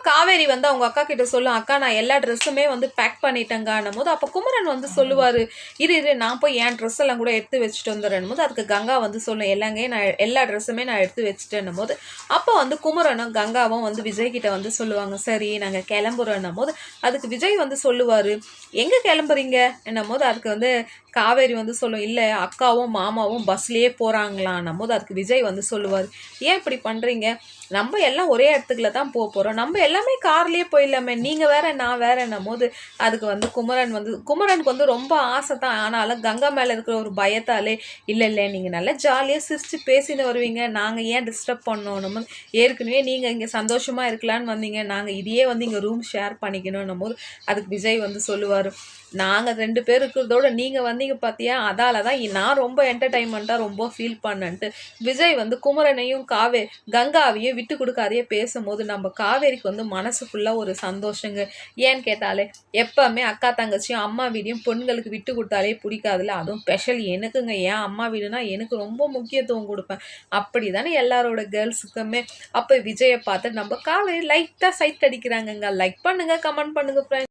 காப்பாற்ற காவேரி வந்து அவங்க அக்கா கிட்ட சொல்லும் அக்கா நான் எல்லா ட்ரெஸ்ஸுமே வந்து பேக் பண்ணிட்டேங்கான்னும் போது அப்போ குமரன் வந்து சொல்லுவார் இரு இரு நான் போய் என் ட்ரெஸ் எல்லாம் கூட எடுத்து வச்சுட்டு வந்துடுறேன் போது அதுக்கு கங்கா வந்து சொல்லும் எல்லாங்க நான் எல்லா ட்ரெஸ்ஸுமே நான் எடுத்து வச்சுட்டேன்னும் போது அப்போ வந்து குமரனும் கங்காவும் வந்து விஜய் கிட்ட வந்து சொல்லுவாங்க சரி நாங்கள் கிளம்புறோன்னும் போது அதுக்கு விஜய் வந்து சொல்லுவார் எங்கே கிளம்புறீங்க? என்னும் போது அதுக்கு வந்து காவேரி வந்து சொல்லும் இல்லை அக்காவும் மாமாவும் பஸ்லேயே போகிறாங்களான்னும் போது அதுக்கு விஜய் வந்து சொல்லுவார் ஏன் இப்படி பண்ணுறீங்க நம்ம எல்லாம் ஒரே இடத்துக்குள்ள தான் போக போகிறோம் நம்ம எல்லாமே கார்லேயே போயிடலாமே. நீங்கள் வேற நான் வேறன்னும் போது அதுக்கு வந்து குமரன் வந்து குமரனுக்கு வந்து ரொம்ப ஆசை தான். ஆனாலும் கங்கா மேலே இருக்கிற ஒரு பயத்தாலே இல்லை இல்லை நீங்கள் நல்லா ஜாலியாக சிரித்து பேசின்னு வருவீங்க. நாங்கள் ஏன் டிஸ்டர்ப் பண்ணணும் ஏற்கனவே நீங்கள் இங்கே சந்தோஷமாக இருக்கலான்னு வந்தீங்க. நாங்கள் இதையே வந்து இங்கே ரூம் ஷேர் பண்ணிக்கணும் போது அதுக்கு விஜய் வந்து சொல்லுவார். நாங்கள் ரெண்டு பேர் இருக்கிறதோட நீங்கள் வந்தீங்க பார்த்தியா அதால தான் நான் ரொம்ப என்டர்டைன்மெண்ட்டாக ரொம்ப ஃபீல் பண்ணன்ட்டு விஜய் வந்து குமரனையும் காவே கங்காவையும் விட்டு கொடுக்காதையே பேசும்போது நம்ம காவேரிக்கு வந்து மனசு ஃபுல்லாக ஒரு சந்தோஷங்க. ஏன்னு கேட்டாலே எப்பவுமே அக்கா தங்கச்சியும் அம்மா வீடையும் பெண்களுக்கு விட்டு கொடுத்தாலே பிடிக்காதுல்ல? அதுவும் ஸ்பெஷல் எனக்குங்க. ஏன் அம்மா வீடுனா எனக்கு ரொம்ப முக்கியத்துவம் கொடுப்பேன். அப்படி தானே எல்லாரோட கேர்ள்ஸுக்குமே அப்போ விஜயை பார்த்து நம்ம காலையில் லைட்டாக சைட் அடிக்கிறாங்கங்க லைக் பண்ணுங்க கமெண்ட் பண்ணுங்க friends.